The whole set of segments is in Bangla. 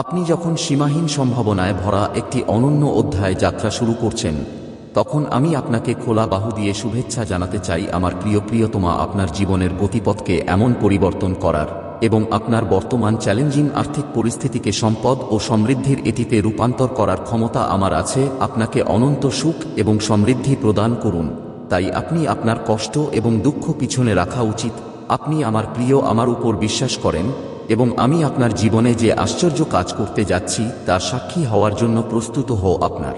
আপনি যখন সীমাহীন সম্ভাবনায় ভরা একটি অনন্য অধ্যায় যাত্রা শুরু করছেন, তখন আমি আপনাকে খোলা বাহু দিয়ে শুভেচ্ছা জানাতে চাই আমার প্রিয় প্রিয়তমা আপনার জীবনের গতিপথকে এমন পরিবর্তন করার এবং আপনার বর্তমান চ্যালেঞ্জিং আর্থিক পরিস্থিতিকে সম্পদ ও সমৃদ্ধির এটিতে রূপান্তর করার ক্ষমতা আমার আছে, আপনাকে অনন্ত সুখ এবং সমৃদ্ধি প্রদান করুন। তাই আপনি আপনার কষ্ট এবং দুঃখ পিছনে রাখা উচিত। আপনি আমার প্রিয় আমার উপর বিশ্বাস করেন এবং আমি আপনার জীবনে যে আশ্চর্য কাজ করতে যাচ্ছি তার সাক্ষী হওয়ার জন্য প্রস্তুত হও আপনার।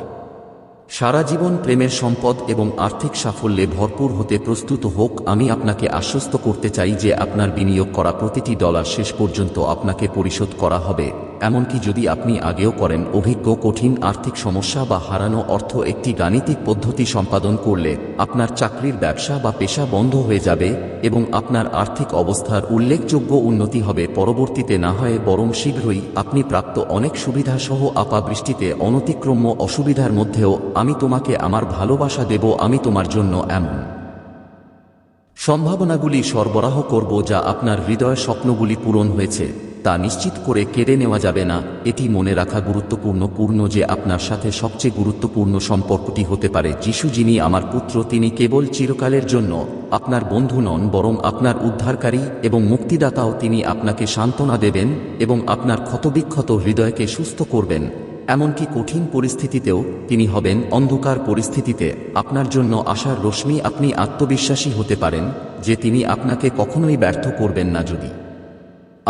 সারা জীবন প্রেমের সম্পদ এবং আর্থিক সাফল্যে ভরপুর হতে প্রস্তুত হোক, আমি আপনাকে আশ্বস্ত করতে চাই যে আপনার বিনিয়োগ করা প্রতিটি ডলার শেষ পর্যন্ত আপনাকে পরিশোধ করা হবে। এমনকি যদি আপনি আগেও করেন, অভিজ্ঞ, কঠিন, আর্থিক সমস্যা বা হারানো অর্থ একটি গাণিতিক পদ্ধতি সম্পাদন করলে আপনার চাকরির ব্যবসা বা পেশা বন্ধ হয়ে যাবে এবং আপনার আর্থিক অবস্থার উল্লেখযোগ্য উন্নতি হবে। পরবর্তীতে না হয়ে বরং শীঘ্রই আপনি প্রাপ্ত অনেক সুবিধা সহ আপাবৃষ্টিতে অনতিক্রম্য অসুবিধার মধ্যেও, আমি তোমাকে আমার ভালোবাসা দেব, আমি তোমার জন্য এমন সম্ভাবনাগুলি সরবরাহ করব যা আপনার হৃদয় স্বপ্নগুলি পূরণ হয়েছে। তা নিশ্চিত করে কেড়ে নেওয়া যাবে না। এটি মনে রাখা গুরুত্বপূর্ণ, পূর্ণ যে আপনার সাথে সবচেয়ে গুরুত্বপূর্ণ সম্পর্কটি হতে পারে। যিশু যিনি আমার পুত্র, তিনি কেবল চিরকালের জন্য আপনার বন্ধু নন, বরং আপনার উদ্ধারকারী এবং মুক্তিদাতাও তিনি আপনাকে সান্ত্বনা দেবেন এবং আপনার ক্ষতবিক্ষত হৃদয়কে সুস্থ করবেন। এমনকি কঠিন পরিস্থিতিতেও তিনি হবেন। অন্ধকার পরিস্থিতিতে আপনার জন্য আশার রশ্মি আপনি আত্মবিশ্বাসী হতে পারেন, যে তিনি আপনাকে কখনোই ব্যর্থ করবেন না যদি।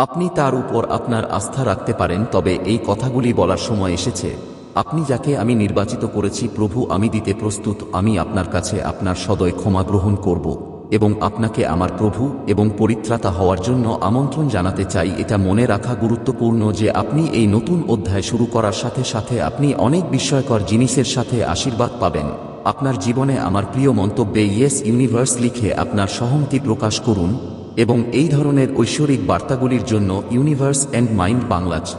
আপনি তার উপর আপনার আস্থা রাখতে পারেন, তবে এই কথাগুলি বলার সময় এসেছে। আপনি যাকে আমি নির্বাচিত করেছি, প্রভু, আমি দিতে প্রস্তুত, আমি আপনার কাছে আপনার সদয় ক্ষমা গ্রহণ করব এবং আপনাকে আমার প্রভু এবং পরিত্রাতা হওয়ার জন্য আমন্ত্রণ জানাতে চাই। এটা মনে রাখা গুরুত্বপূর্ণ যে আপনি এই নতুন অধ্যায় শুরু করার সাথে সাথে আপনি অনেক বিস্ময়কর জিনিসের সাথে আশীর্বাদ পাবেন। আপনার জীবনে আমার প্রিয় মন্তব্যে, ইয়েস, ইউনিভার্স লিখে আপনার সহমতি প্রকাশ করুন। এবং এই ধরনের ঐশ্বরিক বার্তাগুলির জন্য ইউনিভার্স অ্যান্ড মাইন্ড বাংলাজ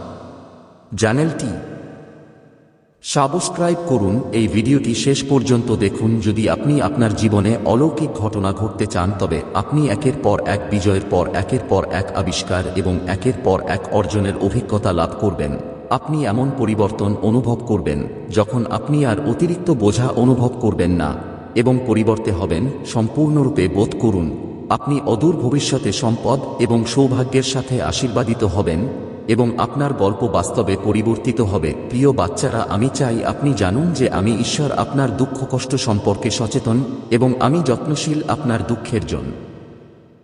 চ্যানেলটি সাবস্ক্রাইব করুন এই ভিডিওটি শেষ পর্যন্ত দেখুন যদি আপনি আপনার জীবনে অলৌকিক ঘটনা ঘটতে চান তবে আপনি একের পর এক বিজয়ের পর একের পর এক আবিষ্কার এবং একের পর এক অর্জনের অভিজ্ঞতা লাভ করবেন। আপনি এমন পরিবর্তন অনুভব করবেন যখন আপনি আর অতিরিক্ত বোঝা অনুভব করবেন না এবং পরিবর্তে হবেন সম্পূর্ণরূপে বোধ করুন। আপনি অদূর ভবিষ্যতে সম্পদ এবং সৌভাগ্যের সাথে আশীর্বাদিত হবেন, এবং আপনার গল্প বাস্তবে পরিবর্তিত হবে। প্রিয় বাচ্চারা, আমি চাই আপনি জানুন যে আমি ঈশ্বর আপনার দুঃখ কষ্ট সম্পর্কে সচেতন এবং আমি যত্নশীল আপনার দুঃখের জন্য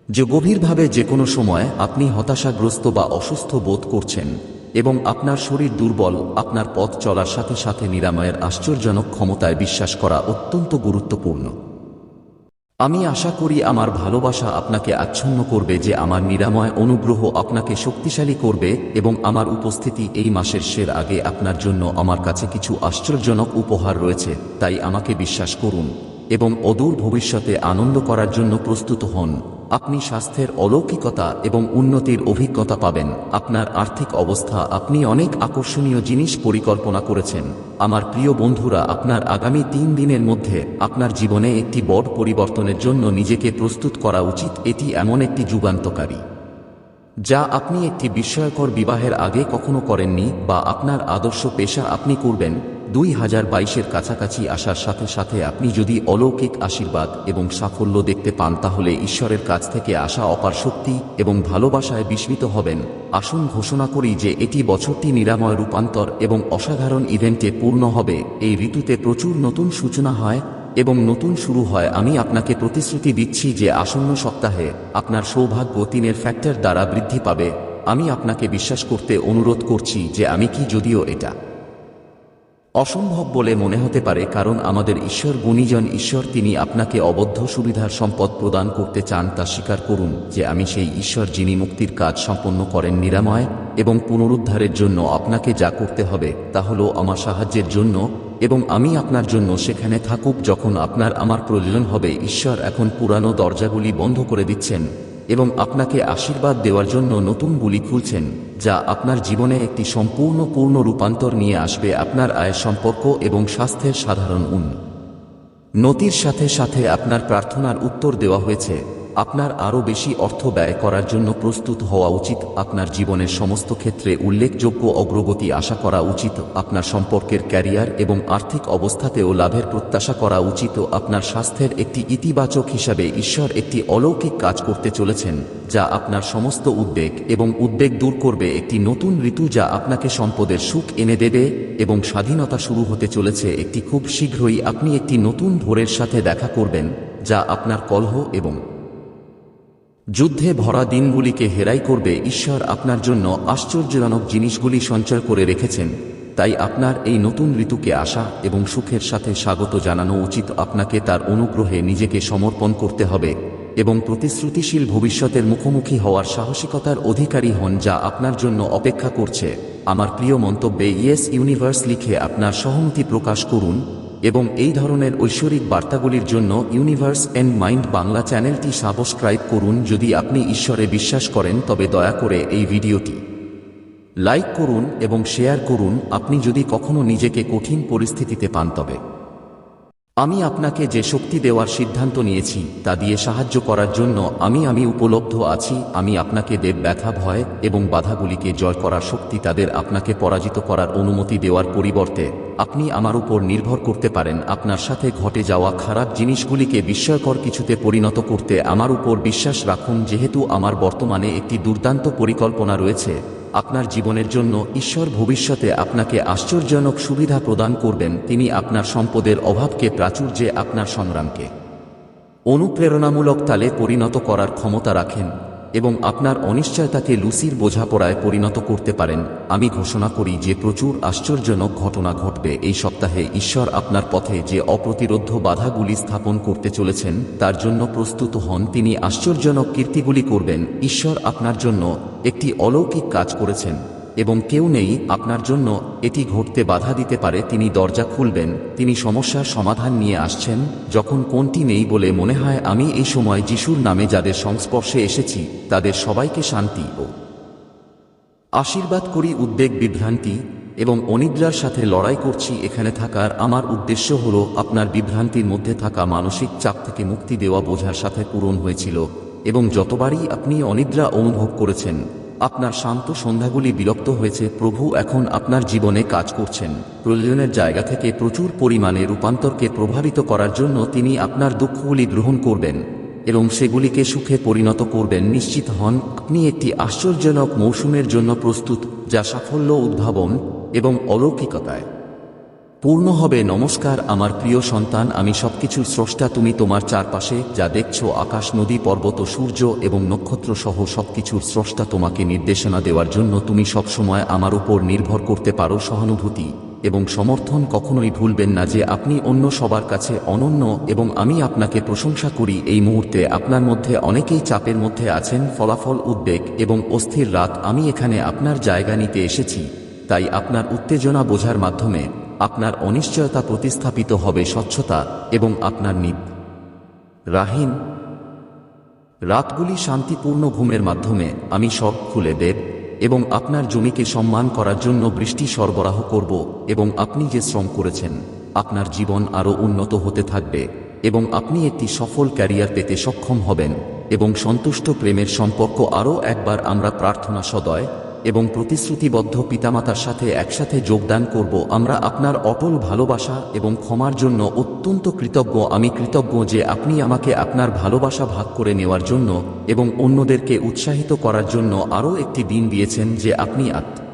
যে গভীরভাবে যে কোনো সময় আপনি হতাশাগ্রস্ত বা অসুস্থ বোধ করছেন, এবং আপনার শরীর দুর্বল, আপনার পথ চলার সাথে সাথে নিরাময়ের আশ্চর্যজনক ক্ষমতায় বিশ্বাস করা অত্যন্ত গুরুত্বপূর্ণ। আমি আশা করি আমার ভালোবাসা আপনাকে আচ্ছন্ন করবে যে আমার নিরাময় অনুগ্রহ আপনাকে শক্তিশালী করবে এবং আমার উপস্থিতি এই মাসের শের আগে আপনার জন্য আমার কাছে কিছু আশ্চর্যজনক উপহার রয়েছে, তাই আমাকে বিশ্বাস করুন এবং অদূর ভবিষ্যতে আনন্দ করার জন্য প্রস্তুত হন। আপনি স্বাস্থ্যের অলৌকিকতা এবং উন্নতির অভিজ্ঞতা পাবেন। আপনার আর্থিক অবস্থা, আপনি অনেক আকর্ষণীয় জিনিস পরিকল্পনা করেছেন। আমার প্রিয় বন্ধুরা, আপনার আগামী তিন দিনের মধ্যে আপনার জীবনে একটি বড় পরিবর্তনের জন্য নিজেকে প্রস্তুত করা উচিত। এটি এমন একটি যুগান্তকারী। যা আপনি একটি বিস্ময়কর বিবাহের আগে কখনো করেননি বা আপনার আদর্শ পেশা আপনি করবেন। দুই হাজার বাইশের কাছাকাছি আসার সাথে সাথে আপনি যদি অলৌকিক আশীর্বাদ এবং সাফল্য দেখতে পান, তাহলে ঈশ্বরের কাছ থেকে আসা অপার শক্তি এবং ভালোবাসায় বিস্মিত হবেন। আসুন ঘোষণা করি যে এটি বছরটি নিরাময় রূপান্তর এবং অসাধারণ ইভেন্টে পূর্ণ হবে। এই ঋতুতে প্রচুর নতুন সূচনা হয় এবং নতুন শুরু হয়। আমি আপনাকে প্রতিশ্রুতি দিচ্ছি যে আসন্ন সপ্তাহে আপনার সৌভাগ্য তিনের ফ্যাক্টর দ্বারা বৃদ্ধি পাবে। আমি আপনাকে বিশ্বাস করতে অনুরোধ করছি যে আমি কি যদিও এটা অসম্ভব বলে মনে হতে পারে কারণ আমাদের ঈশ্বর গুণীজন ঈশ্বর, তিনি আপনাকে অবদ্ধ সুবিধার সম্পদ প্রদান করতে চান তা স্বীকার করুন যে আমি সেই ঈশ্বর যিনি মুক্তির কাজ সম্পন্ন করেন নিরাময় এবং পুনরুদ্ধারের জন্য আপনাকে যা করতে হবে তা হল আমার সাহায্যের জন্য এবং আমি আপনার জন্য সেখানে থাকুক যখন আপনার আমার প্রয়োজন হবে। ঈশ্বর এখন পুরানো দরজাগুলি বন্ধ করে দিচ্ছেন। এবং আপনাকে আশীর্বাদ দেওয়ার জন্য নতুন গুলি খুলছেন, যা আপনার জীবনে একটি সম্পূর্ণ পূর্ণ রূপান্তর নিয়ে আসবে আপনার আয় সম্পর্ক এবং স্বাস্থ্যের সাধারণ উন। নতির সাথে সাথে আপনার প্রার্থনার উত্তর দেওয়া হয়েছে আপনার আরও বেশি অর্থ ব্যয় করার জন্য প্রস্তুত হওয়া উচিত। আপনার জীবনের সমস্ত ক্ষেত্রে উল্লেখযোগ্য অগ্রগতি আশা করা উচিত। আপনার সম্পর্কের ক্যারিয়ার এবং আর্থিক অবস্থাতেও লাভের প্রত্যাশা করা উচিত। আপনার স্বাস্থ্যের একটি ইতিবাচক হিসাবে ঈশ্বর একটি অলৌকিক কাজ করতে চলেছেন, যা আপনার সমস্ত উদ্বেগ এবং উদ্বেগ দূর করবে। একটি নতুন ঋতু যা আপনাকে সম্পদের সুখ এনে দেবে এবং স্বাধীনতা শুরু হতে চলেছে। একটি খুব শীঘ্রই আপনি একটি নতুন ভোরের সাথে দেখা করবেন, যা আপনার কলহ এবং যুদ্ধে ভরা দিনগুলিকে হেরাই করবে ঈশ্বর আপনার জন্য আশ্চর্যজনক জিনিসগুলি সঞ্চয় করে রেখেছেন। তাই আপনার এই নতুন ঋতুকে আসা এবং সুখের সাথে স্বাগত জানানো উচিত আপনাকে তার অনুগ্রহে নিজেকে সমর্পণ করতে হবে এবং প্রতিশ্রুতিশীল ভবিষ্যতের মুখোমুখি হওয়ার সাহসিকতার অধিকারী হন যা আপনার জন্য অপেক্ষা করছে। আমার প্রিয় মন্তব্যে ইয়েস ইউনিভার্স লিখে আপনার সহমতি প্রকাশ করুন এবং এই ধরনের ঐশ্বরিক বার্তাগুলির জন্য ইউনিভার্স অ্যান্ড মাইন্ড বাংলা চ্যানেলটি সাবস্ক্রাইব করুন যদি আপনি ঈশ্বরে বিশ্বাস করেন তবে দয়া করে এই ভিডিওটি লাইক করুন এবং শেয়ার করুন। আপনি যদি কখনও নিজেকে কঠিন পরিস্থিতিতে পান তবে। আমি আপনাকে যে শক্তি দেওয়ার সিদ্ধান্ত নিয়েছি, তা দিয়ে সাহায্য করার জন্য আমি আমি উপলব্ধ আছি, আমি আপনাকে দেব ব্যথা, ভয় এবং বাধাগুলিকে জয় করার শক্তি তাদের আপনাকে পরাজিত করার অনুমতি দেওয়ার পরিবর্তে, আপনি আমার উপর নির্ভর করতে পারেন, আপনার সাথে ঘটে যাওয়া খারাপ জিনিসগুলিকে বিস্ময়কর কিছুতে পরিণত করতে আমার উপর বিশ্বাস রাখুন, যেহেতু আমার বর্তমানে একটি দুর্দান্ত পরিকল্পনা রয়েছে। আপনার জীবনের জন্য ঈশ্বর ভবিষ্যতে আপনাকে আশ্চর্যজনক সুবিধা প্রদান করবেন, তিনি আপনার সম্পদের অভাবকে প্রাচুর্যে আপনার সংগ্রামকে অনুপ্রেরণামূলক তালে পরিণত করার ক্ষমতা রাখেন। এবং আপনার অনিশ্চয়তাকে লুসির বোঝাপড়ায় পরিণত করতে পারেন। আমি ঘোষণা করি যে প্রচুর আশ্চর্যজনক ঘটনা ঘটবে এই সপ্তাহে। ঈশ্বর আপনার পথে যে অপ্রতিরোধ বাধাগুলি স্থাপন করতে চলেছেন, তার জন্য প্রস্তুত হন। তিনি আশ্চর্যজনক কীর্তিগুলি করবেন। ঈশ্বর আপনার জন্য একটি অলৌকিক কাজ করেছেন। এবং কেউ নেই আপনার জন্য এটি ঘটতে বাধা দিতে পারে, তিনি দরজা খুলবেন, তিনি সমস্যার সমাধান নিয়ে আসছেন, যখন কোনটি নেই বলে মনে হয়, আমি এই সময় যিশুর নামে যাদের সংস্পর্শে এসেছি, তাদের সবাইকে শান্তি ও আশীর্বাদ করি, উদ্বেগ বিভ্রান্তি এবং অনিদ্রার সাথে লড়াই করছি, এখানে থাকার আমার উদ্দেশ্য হল, আপনার বিভ্রান্তির মধ্যে থাকা মানসিক চাপ থেকে মুক্তি দেওয়া বোঝার সাথে পূরণ হয়েছিল, এবং যতবারই আপনি অনিদ্রা অনুভব করেছেন আপনার শান্ত সন্ধ্যাগুলি বিরক্ত হয়েছে, প্রভু এখন আপনার জীবনে কাজ করছেন। প্রয়োজনের জায়গা থেকে প্রচুর পরিমাণে রূপান্তরকে প্রভাবিত করার জন্য তিনি আপনার দুঃখগুলি গ্রহণ করবেন এবং সেগুলিকে সুখে পরিণত করবেন। নিশ্চিত হন, আপনি একটি আশ্চর্যজনক মৌসুমের জন্য প্রস্তুত, যা সাফল্য, উদ্ভাবন এবং অলৌকিকতায়। পূর্ণ হবে, নমস্কার, আমার প্রিয় সন্তান, আমি সবকিছুর স্রষ্টা, তুমি তোমার চারপাশে, যা দেখছ, আকাশ, নদী, পর্বত, সূর্য এবং নক্ষত্র সহ সবকিছুর স্রষ্টা তোমাকে নির্দেশনা দেওয়ার জন্য তুমি সবসময় আমার উপর নির্ভর করতে পারো, সহানুভূতি এবং সমর্থন কখনোই ভুলবেন না যে আপনি অন্য সবার কাছে অনন্য এবং আমি আপনাকে প্রশংসা করি। এই মুহূর্তে আপনার মধ্যে অনেকেই চাপের মধ্যে আছেন, ফলাফল উদ্বেগ এবং অস্থির রাত, আমি এখানে আপনার জায়গা নিতে এসেছি। তাই আপনার উত্তেজনা বোঝার মাধ্যমে আপনার অনিশ্চয়তা প্রতিস্থাপিত হবে স্বচ্ছতা এবং আপনার নিদ রাহিন রাতগুলি শান্তিপূর্ণ ঘুমের মাধ্যমে আমি সব খুলে দেব এবং আপনার জমিকে সম্মান করার জন্য বৃষ্টি সরবরাহ করব এবং আপনি যে শ্রম করেছেন, আপনার জীবন আরও উন্নত হতে থাকবে এবং আপনি একটি সফল ক্যারিয়ার পেতে সক্ষম হবেন এবং সন্তুষ্ট প্রেমের সম্পর্ক আরও একবার আমরা প্রার্থনা সদয় এবং প্রতিশ্রুতিবদ্ধ পিতামাতার সাথে একসাথে যোগদান করব। আমরা আপনার অটল ভালোবাসা এবং ক্ষমার জন্য অত্যন্ত কৃতজ্ঞ। আমি কৃতজ্ঞ যে আপনি আমাকে আপনার ভালোবাসা ভাগ করে নেওয়ার জন্য এবং অন্যদেরকে উৎসাহিত করার জন্য আরও একটি দিন দিয়েছেন যে আপনি আত্ম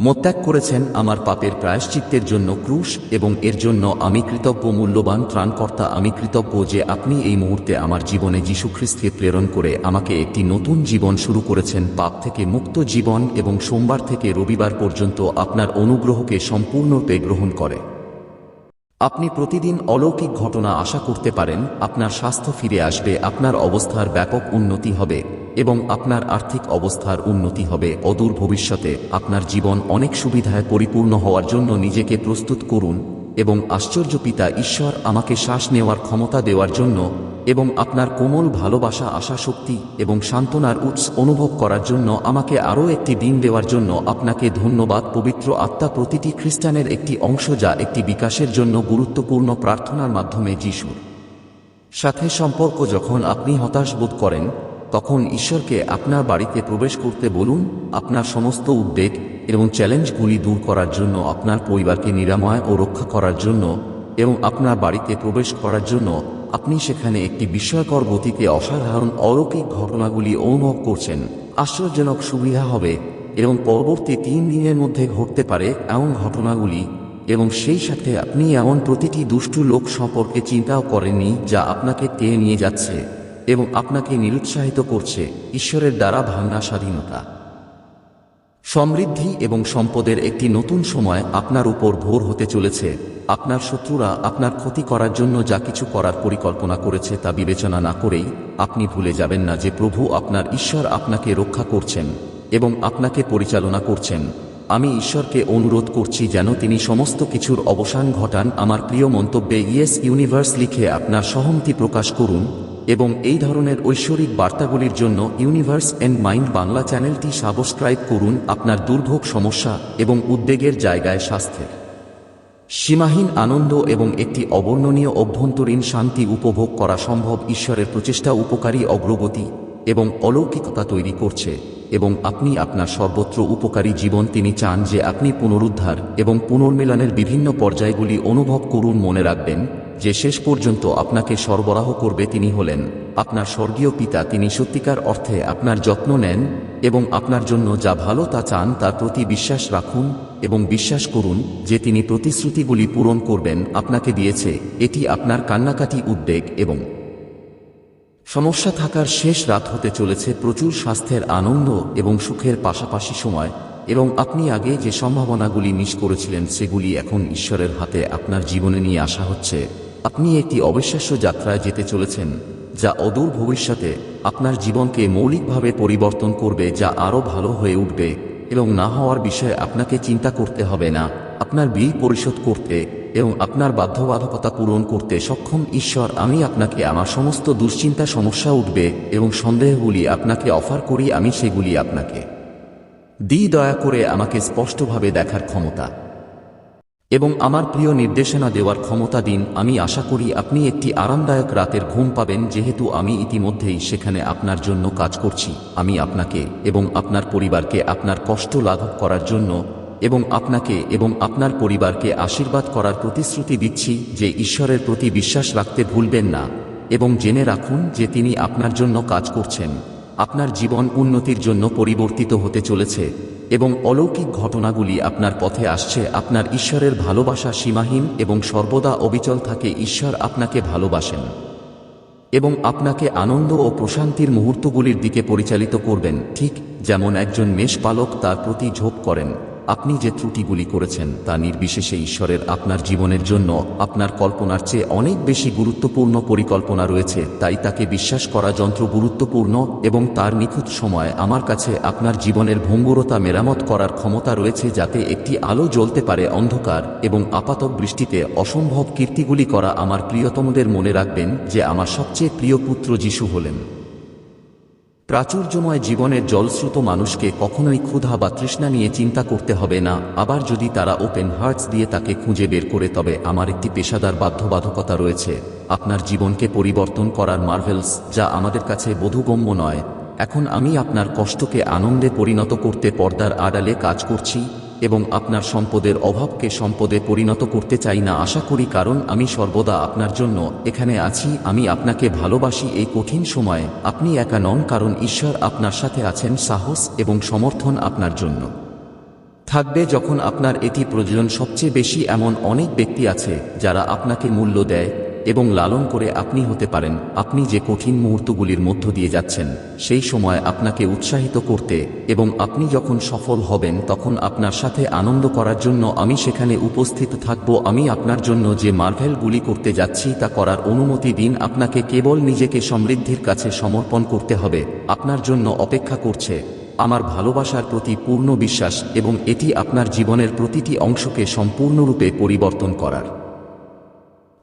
মোত্যাগ করেছেন আমার পাপের প্রায়শ্চিত্তের জন্য ক্রুশ এবং এর জন্য আমি কৃতজ্ঞ মূল্যবান ত্রাণকর্তা, আমি কৃতজ্ঞ যে আপনি এই মুহূর্তে আমার জীবনে যীশুখ্রিস্টকে প্রেরণ করে আমাকে একটি নতুন জীবন শুরু করেছেন, পাপ থেকে মুক্ত জীবন এবং সোমবার থেকে রবিবার পর্যন্ত আপনার অনুগ্রহকে সম্পূর্ণরূপে গ্রহণ করে। আপনি প্রতিদিন অলৌকিক ঘটনা আশা করতে পারেন, আপনার স্বাস্থ্য ফিরে আসবে, আপনার অবস্থার ব্যাপক উন্নতি হবে এবং আপনার আর্থিক অবস্থার উন্নতি হবে। অদূর ভবিষ্যতে আপনার জীবন অনেক সুবিধায় পরিপূর্ণ হওয়ার জন্য নিজেকে প্রস্তুত করুন। এবং আশ্চর্য পিতা ঈশ্বর আমাকে শ্বাস নেওয়ার ক্ষমতা দেওয়ার জন্য এবং আপনার কোমল ভালোবাসা আশা শক্তি এবং সান্ত্বনার উৎস অনুভব করার জন্য আমাকে আরও একটি দিন দেওয়ার জন্য আপনাকে ধন্যবাদ। পবিত্র আত্মা প্রতিটি খ্রিস্টানের একটি অংশ যা একটি বিকাশের জন্য গুরুত্বপূর্ণ প্রার্থনার মাধ্যমে যিশুর সাথে সম্পর্ক। যখন আপনি হতাশ বোধ করেন, তখন ঈশ্বরকে আপনার বাড়িতে প্রবেশ করতে বলুন। আপনার সমস্ত উদ্বেগ এবং চ্যালেঞ্জগুলি দূর করার জন্য আপনার পরিবারকে নিরাময় ও রক্ষা করার জন্য এবং আপনার বাড়িতে প্রবেশ করার জন্য আপনি সেখানে একটি বিস্ময়কর গতিতে অসাধারণ অলৌকিক ঘটনাগুলি অনুভব করছেন। আশ্চর্যজনক সুবিধা হবে এবং পরবর্তী তিন দিনের মধ্যে ঘটতে পারে এমন ঘটনাগুলি এবং সেই সাথে আপনি এমন প্রতিটি দুষ্টু লোক সম্পর্কে চিন্তাও করেননি যা আপনাকে টেনে নিয়ে যাচ্ছে এবং আপনাকে নিরুৎসাহিত করছে। ঈশ্বরের দ্বারা ভাঙা স্বাধীনতা। সমৃদ্ধি এবং সম্পদের একটি নতুন সময় আপনার উপর ভোর হতে চলেছে। আপনার শত্রুরা আপনার ক্ষতি করার জন্য যা কিছু করার পরিকল্পনা করেছে তা বিবেচনা না করেই আপনি ভুলে যাবেন না যে প্রভু আপনার ঈশ্বর আপনাকে রক্ষা করছেন এবং আপনাকে পরিচালনা করছেন। আমি ঈশ্বরকে অনুরোধ করছি যেন তিনি সমস্ত কিছুর অবসান ঘটান। আমার প্রিয় মন্তব্যে ইয়েস ইউনিভার্স লিখে আপনার সহমতি প্রকাশ করুন। এবং এই ধরনের ঐশ্বরিক বার্তাগুলির জন্য ইউনিভার্স অ্যান্ড মাইন্ড বাংলা চ্যানেলটি সাবস্ক্রাইব করুন আপনার দুর্ভোগ সমস্যা এবং উদ্বেগের জায়গায় স্বাস্থ্যের সীমাহীন আনন্দ এবং একটি অবর্ণনীয় অভ্যন্তরীণ শান্তি উপভোগ করা সম্ভব ঈশ্বরের প্রচেষ্টা উপকারী অগ্রগতি এবং অলৌকিকতা তৈরি করছে এবং আপনি আপনার সর্বত্র উপকারী জীবন তিনি চান যে আপনি পুনরুদ্ধার এবং পুনর্মিলনের বিভিন্ন পর্যায়গুলি অনুভব করুন মনে রাখবেন। যে শেষ পর্যন্ত আপনাকে সরবরাহ করবে তিনি হলেন আপনার স্বর্গীয় পিতা, তিনি সত্যিকার অর্থে আপনার যত্ন নেন এবং আপনার জন্য যা ভালো তা চান তার প্রতি বিশ্বাস রাখুন এবং বিশ্বাস করুন যে তিনি প্রতিশ্রুতিগুলি পূরণ করবেন, আপনাকে দিয়েছে, এটি আপনার কান্নাকাটি উদ্বেগ এবং সমস্যা থাকার শেষ রাত হতে চলেছে, প্রচুর স্বাস্থ্যের আনন্দ এবং সুখের পাশাপাশি সময় এবং আপনি আগে যে সম্ভাবনাগুলি মিস করেছিলেন সেগুলি এখন ঈশ্বরের হাতে আপনার জীবনে নিয়ে আসা হচ্ছে। আপনি একটি অবিশ্বাস্য যাত্রায় যেতে চলেছেন, যা অদূর ভবিষ্যতে আপনার জীবনকে মৌলিকভাবে পরিবর্তন করবে, যা আরও ভালো হয়ে উঠবে, এবং না হওয়ার বিষয়ে আপনাকে চিন্তা করতে হবে না। আপনার বিল পরিশোধ করতে এবং আপনার বাধ্যবাধকতা পূরণ করতে সক্ষম ঈশ্বর, আমি আপনাকে আমার সমস্ত দুশ্চিন্তা, সমস্যা উঠবে এবং সন্দেহগুলি আপনাকে অফার করি, আমি সেগুলি আপনাকে দিই, দয়া করে আমাকে স্পষ্টভাবে দেখার ক্ষমতা। এবং আমার প্রিয় নির্দেশনা দেওয়ার ক্ষমতা দিন, আমি আশা করি আপনি একটি আরামদায়ক রাতের ঘুম পাবেন, যেহেতু আমি ইতিমধ্যেই সেখানে আপনার জন্য কাজ করছি, আমি আপনাকে এবং আপনার পরিবারকে আপনার কষ্ট লাঘব করার জন্য এবং আপনাকে এবং আপনার পরিবারকে আশীর্বাদ করার প্রতিশ্রুতি দিচ্ছি যে ঈশ্বরের প্রতি বিশ্বাস রাখতে ভুলবেন না এবং জেনে রাখুন যে তিনি আপনার জন্য কাজ করছেন। আপনার জীবন উন্নতির জন্য পরিবর্তিত হতে চলেছে। এবং অলৌকিক ঘটনাগুলি আপনার পথে আসছে, আপনার ঈশ্বরের ভালোবাসা সীমাহীন এবং সর্বদা অবিচল থাকে ঈশ্বর আপনাকে ভালোবাসেন এবং আপনাকে আনন্দ ও প্রশান্তির মুহূর্তগুলির দিকে পরিচালিত করবেন, ঠিক যেমন একজন মেষপালক তার প্রতি ঝোপ করেন। আপনি যে ত্রুটিগুলি করেছেন তা নির্বিশেষে ঈশ্বরের আপনার জীবনের জন্য আপনার কল্পনার চেয়ে অনেক বেশি গুরুত্বপূর্ণ পরিকল্পনা রয়েছে, তাই তাকে বিশ্বাস করা যন্ত্র গুরুত্বপূর্ণ এবং তার নিখুঁত সময় আমার কাছে আপনার জীবনের ভঙ্গুরতা মেরামত করার ক্ষমতা রয়েছে যাতে একটি আলো জ্বলতে পারে অন্ধকার এবং আপাতক বৃষ্টিতে অসম্ভব কীর্তিগুলি করা আমার প্রিয়তমদের মনে রাখবেন যে আমার সবচেয়ে প্রিয় পুত্র যিশু হলেন। প্রাচুর্যময় জীবনের জলস্রোত মানুষকে কখনোই ক্ষুধা বা তৃষ্ণা নিয়ে চিন্তা করতে হবে না। আবার যদি তারা ওপেন হার্টস দিয়ে তাকে খুঁজে বের করে, তবে আমার একটি পেশাদার বাধ্যবাধকতা রয়েছে। আপনার জীবনকে পরিবর্তন করার মার্ভেলস যা আমাদের কাছে বোধগম্য নয়। এখন আমি আপনার কষ্টকে আনন্দে পরিণত করতে পর্দার আড়ালে কাজ করছি। এবং আপনার সম্পদের অভাবকে সম্পদে পরিণত করতে চাই না। আশা করি কারণ আমি সর্বদা আপনার জন্য এখানে আছি। আমি আপনাকে ভালোবাসি এই কঠিন সময়ে। আপনি একা নন কারণ ঈশ্বর আপনার সাথে আছেন সাহস এবং সমর্থন আপনার জন্য। থাকবে যখন আপনার এটি প্রয়োজন সবচেয়ে বেশি এমন অনেক ব্যক্তি আছে যারা আপনাকে মূল্য দেয় এবং লালন করে আপনি হতে পারেন। আপনি যে কঠিন মুহূর্তগুলির মধ্য দিয়ে যাচ্ছেন, সেই সময় আপনাকে উৎসাহিত করতে এবং আপনি যখন সফল হবেন, তখন আপনার সাথে আনন্দ করার জন্য আমি সেখানে উপস্থিত থাকব। আমি আপনার জন্য যে মার্ভেলগুলি করতে যাচ্ছি, তা করার অনুমতি দিন। আপনাকে কেবল নিজেকে সমৃদ্ধির কাছে সমর্পণ করতে হবে। আপনার জন্য অপেক্ষা করছে আমার ভালোবাসার প্রতি পূর্ণ বিশ্বাস এবং এটি আপনার জীবনের প্রতিটি অংশকে সম্পূর্ণরূপে পরিবর্তন করার।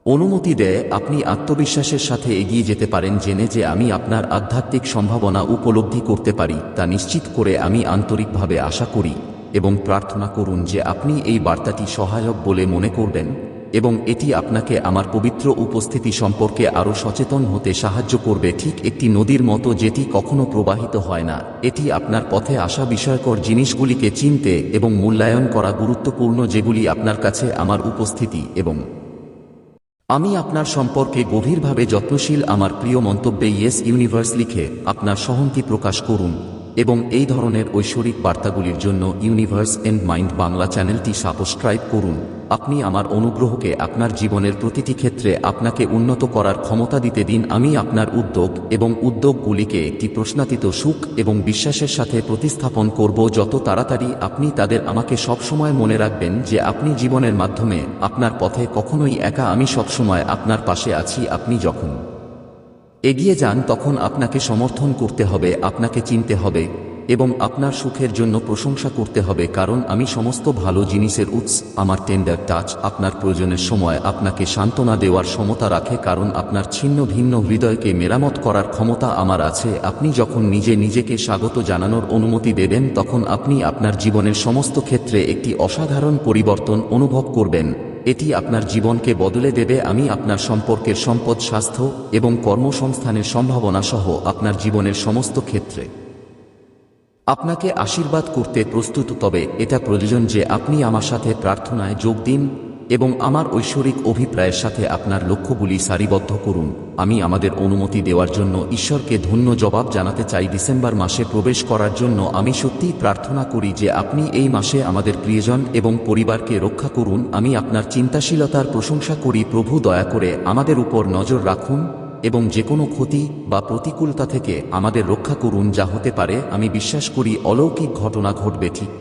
অনুমতি দেয়, আপনি আত্মবিশ্বাসের সাথে এগিয়ে যেতে পারেন, জেনে যে আমি আপনার আধ্যাত্মিক সম্ভাবনা উপলব্ধি করতে পারি, তা নিশ্চিত করে আমি আন্তরিকভাবে আশা করি এবং প্রার্থনা করুন যে আপনি এই বার্তাটি সহায়ক বলে মনে করবেন এবং এটি আপনাকে আমার পবিত্র উপস্থিতি সম্পর্কে আরও সচেতন হতে সাহায্য করবে। ঠিক একটি নদীর মতো যেটি কখনো প্রবাহিত হয় না, এটি আপনার পথে আসা বিষয়কর জিনিসগুলিকে চিনতে এবং মূল্যায়ন করা গুরুত্বপূর্ণ, যেগুলি আপনার কাছে আমার উপস্থিতি এবং আমি আপনার সম্পর্কে গভীরভাবে যত্নশীল আমার প্রিয় মন্তব্যে ইয়েস ইউনিভার্স লিখে আপনার সহমতি প্রকাশ করুন এবং এই ধরনের ঐশ্বরিক বার্তাগুলির জন্য ইউনিভার্স এন্ড মাইন্ড বাংলা চ্যানেলটি সাবস্ক্রাইব করুন। আপনি আমার অনুগ্রহকে আপনার জীবনের প্রতিটি ক্ষেত্রে আপনাকে উন্নত করার ক্ষমতা দিতে দিন। আমি আপনার উদ্যোগ এবং উদ্যোগগুলিকে একটি প্রশ্নাতীত সুখ এবং বিশ্বাসের সাথে প্রতিস্থাপন করব। যত তাড়াতাড়ি আপনি তাদের আমাকে সবসময় মনে রাখবেন যে আপনি জীবনের মাধ্যমে আপনার পথে কখনোই একা, আমি সবসময় আপনার পাশে আছি আপনি যখন এগিয়ে যান তখন আপনাকে সমর্থন করতে হবে, আপনাকে চিনতে হবে। এবং আপনার সুখের জন্য প্রশংসা করতে হবে কারণ আমি সমস্ত ভালো জিনিসের উৎস, আমার টেন্ডার টাচ আপনার প্রয়োজনের সময় আপনাকে সান্ত্বনা দেওয়ার ক্ষমতা রাখে কারণ আপনার ছিন্ন ভিন্ন হৃদয়কে মেরামত করার ক্ষমতা আমার আছে। আপনি যখন নিজে নিজেকে স্বাগত জানানোর অনুমতি দেবেন তখন আপনি আপনার জীবনের সমস্ত ক্ষেত্রে একটি অসাধারণ পরিবর্তন অনুভব করবেন। এটি আপনার জীবনকে বদলে দেবে। আমি আপনার সম্পর্কের সম্পদ, স্বাস্থ্য এবং কর্মসংস্থানের সম্ভাবনা সহ আপনার জীবনের সমস্ত ক্ষেত্রে। আপনাকে আশীর্বাদ করতে প্রস্তুত, তবে এটা প্রয়োজন যে আপনি আমার সাথে প্রার্থনায় যোগ দিন এবং আমার ঐশ্বরিক অভিপ্রায়ের সাথে আপনার লক্ষ্যগুলি সারিবদ্ধ করুন। আমি আমাদের অনুমতি দেওয়ার জন্য ঈশ্বরকে ধন্য জবাব জানাতে চাই। ডিসেম্বর মাসে প্রবেশ করার জন্য আমি সত্যিই প্রার্থনা করি যে আপনি এই মাসে আমাদের প্রিয়জন এবং পরিবারকে রক্ষা করুন। আমি আপনার চিন্তাশীলতার প্রশংসা করি। প্রভু দয়া করে আমাদের উপর নজর রাখুন। এবং যে কোনো ক্ষতি বা প্রতিকূলতা থেকে আমাদের রক্ষা করুন যা হতে পারে, আমি বিশ্বাস করি অলৌকিক ঘটনা ঘটবে ঠিক।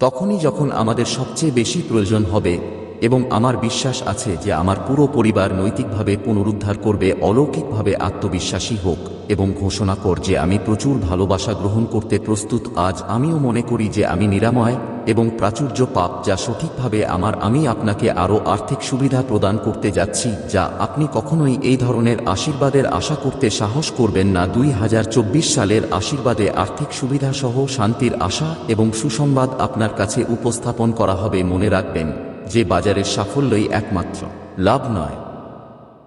তখনই যখন আমাদের সবচেয়ে বেশি প্রয়োজন হবে এবং আমার বিশ্বাস আছে যে আমার পুরো পরিবার নৈতিকভাবে পুনরুদ্ধার করবে, অলৌকিকভাবে আত্মবিশ্বাসী হোক এবং ঘোষণা কর যে আমি প্রচুর ভালোবাসা গ্রহণ করতে প্রস্তুত, আজ আমিও মনে করি যে আমি নিরাময় এবং প্রাচুর্য পাপ যা সঠিকভাবে আমার, আমি আপনাকে আরও আর্থিক সুবিধা প্রদান করতে যাচ্ছি, যা আপনি কখনোই এই ধরনের আশীর্বাদের আশা করতে সাহস করবেন না। দুই হাজার চব্বিশ সালের আশীর্বাদে আর্থিক সুবিধা সহ শান্তির আশা এবং সুসংবাদ আপনার কাছে উপস্থাপন করা হবে মনে রাখবেন, যে বাজারের সাফল্যই একমাত্র। লাভ নয়।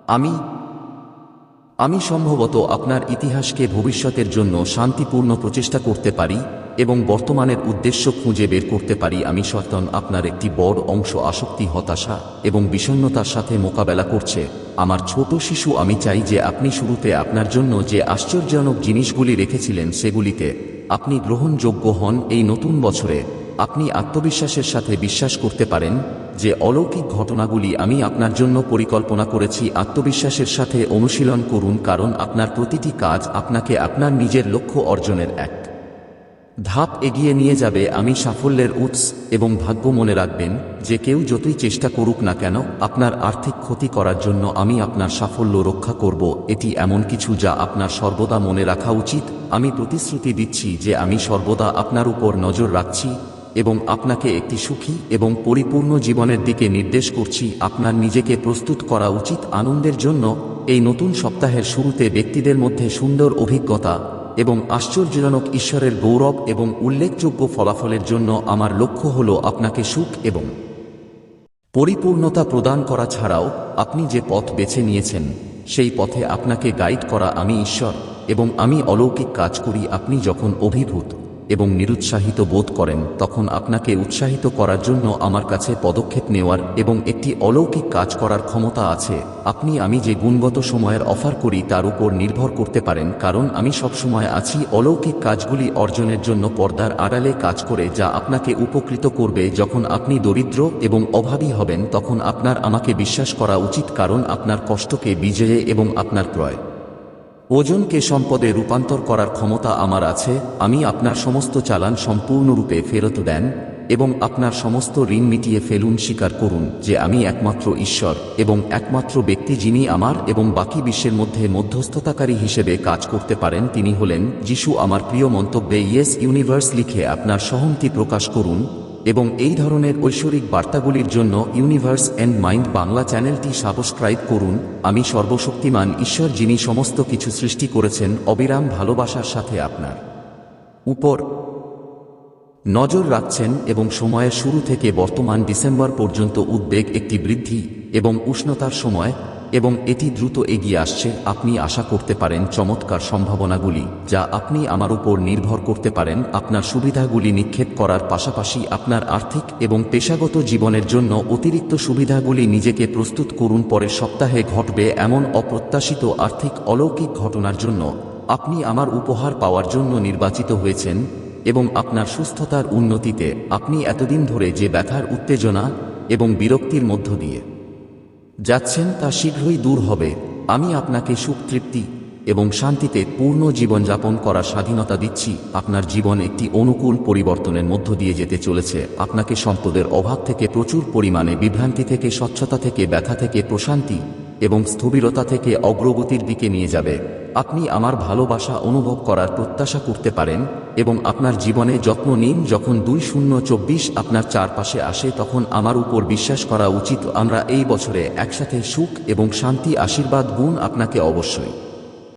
আমি আমি সম্ভবত আপনার ইতিহাসকে ভবিষ্যতের জন্য শান্তিপূর্ণ প্রচেষ্টা করতে পারি এবং বর্তমানের উদ্দেশ্য খুঁজে বের করতে পারি আমি সচেতন আপনার একটি বড় অংশ আসক্তি, হতাশা এবং বিষণ্ণতার সাথে মোকাবেলা করছে। আমার ছোট শিশু, আমি চাই যে আপনি শুরুতে আপনার জন্য যে আশ্চর্যজনক জিনিসগুলি রেখেছিলেন সেগুলিতে আপনি গ্রহণযোগ্য হন এই নতুন বছরে। আপনি আত্মবিশ্বাসের সাথে বিশ্বাস করতে পারেন যে অলৌকিক ঘটনাগুলি আমি আপনার জন্য পরিকল্পনা করেছি। আত্মবিশ্বাসের সাথে অনুশীলন করুন, কারণ আপনার প্রতিটি কাজ আপনাকে আপনার নিজের লক্ষ্য অর্জনের এক ধাপ এগিয়ে নিয়ে যাবে আমি সাফল্যের উৎস এবং ভাগ্য মনে রাখবেন যে কেউ যতই চেষ্টা করুক না কেন আপনার আর্থিক ক্ষতি করার জন্য আমি আপনার সাফল্য রক্ষা করব। এটি এমন কিছু যা আপনার সর্বদা মনে রাখা উচিত। আমি প্রতিশ্রুতি দিচ্ছি যে আমি সর্বদা আপনার উপর নজর রাখছি এবং আপনাকে একটি সুখী এবং পরিপূর্ণ জীবনের দিকে নির্দেশ করছি। আপনার নিজেকে প্রস্তুত করা উচিত আনন্দের জন্য। এই নতুন সপ্তাহের শুরুতে ব্যক্তিদের মধ্যে সুন্দর অভিজ্ঞতা এবং আশ্চর্যজনক ঈশ্বরের গৌরব এবং উল্লেখযোগ্য ফলাফলের জন্য আমার লক্ষ্য হল আপনাকে সুখ এবং পরিপূর্ণতা প্রদান করা ছাড়াও আপনি যে পথ বেছে নিয়েছেন, সেই পথে আপনাকে গাইড করা আমি ঈশ্বর এবং আমি অলৌকিক কাজ করি, আপনি যখন অভিভূত। এবং নিরুৎসাহিত বোধ করেন, তখন আপনাকে উৎসাহিত করার জন্য আমার কাছে পদক্ষেপ নেওয়ার এবং একটি অলৌকিক কাজ করার ক্ষমতা আছে। আপনি আমি যে গুণগত সময়ের অফার করি তার উপর নির্ভর করতে পারেন, কারণ আমি সবসময় আছি অলৌকিক কাজগুলি অর্জনের জন্য পর্দার আড়ালে কাজ করে, যা আপনাকে উপকৃত করবে। যখন আপনি দরিদ্র এবং অভাবী হবেন, তখন আপনার আমাকে বিশ্বাস করা উচিত, কারণ আপনার কষ্টকে বিজয়ে এবং আপনার ক্রয়। ওজনকে সম্পদে রূপান্তর করার ক্ষমতা আমার আছে, আমি আপনার সমস্ত চালান সম্পূর্ণরূপে ফেরত দেন, এবং আপনার সমস্ত ঋণ মিটিয়ে ফেলুন স্বীকার করুন যে আমি একমাত্র ঈশ্বর, এবং একমাত্র ব্যক্তি যিনি আমার এবং বাকি বিশ্বের মধ্যে মধ্যস্থতাকারী হিসেবে কাজ করতে পারেন, তিনি হলেন যিশু। আমার প্রিয় মন্তব্যে ইয়েস ইউনিভার্স লিখে আপনার সহমতি প্রকাশ করুন এবং এই ধরনের ঐশ্বরিক বার্তাগুলির জন্য ইউনিভার্স অ্যান্ড মাইন্ড বাংলা চ্যানেলটি সাবস্ক্রাইব করুন। আমি সর্বশক্তিমান ঈশ্বর যিনি সমস্ত কিছু সৃষ্টি করেছেন, অবিরাম ভালোবাসার সাথে আপনার উপর নজর রাখছেন এবং সময়ের শুরু থেকে বর্তমান ডিসেম্বর পর্যন্ত উদ্বেগ একটি বৃদ্ধি এবং উষ্ণতার সময় এবং এটি দ্রুত এগিয়ে আসছে, আপনি আশা করতে পারেন চমৎকার সম্ভাবনাগুলি, যা আপনি আমার উপর নির্ভর করতে পারেন, আপনার সুবিধাগুলি নিক্ষেপ করার পাশাপাশি আপনার আর্থিক এবং পেশাগত জীবনের জন্য অতিরিক্ত সুবিধাগুলি নিজেকে প্রস্তুত করুন, পরের সপ্তাহে ঘটবে এমন অপ্রত্যাশিত আর্থিক অলৌকিক ঘটনার জন্য আপনি আমার উপহার পাওয়ার জন্য নির্বাচিত হয়েছেন, এবং আপনার সুস্থতার উন্নতিতে আপনি এতদিন ধরে যে ব্যথার উত্তেজনা এবং বিরক্তির মধ্য দিয়ে যাচ্ছেন তা শীঘ্রই দূর হবে। আমি আপনাকে সুখ তৃপ্তি এবং শান্তিতে পূর্ণ জীবনযাপন করার স্বাধীনতা দিচ্ছি। আপনার জীবন একটি অনুকূল পরিবর্তনের মধ্য দিয়ে যেতে চলেছে। আপনাকে সম্পদের অভাব থেকে প্রচুর পরিমাণে বিভ্রান্তি থেকে, স্বচ্ছতা থেকে, ব্যথা থেকে প্রশান্তি এবং স্থবিরতা থেকে অগ্রগতির দিকে নিয়ে যাবে। আপনি আমার ভালোবাসা অনুভব করার প্রত্যাশা করতে পারেন এবং আপনার জীবনে যত্ন নিন, যখন দুই শূন্য চব্বিশ আপনার চারপাশে আসে, তখন আমার উপর বিশ্বাস করা উচিত, আমরা এই বছরে একসাথে সুখ এবং শান্তি, আশীর্বাদ, গুণ আপনাকে অবশ্যই।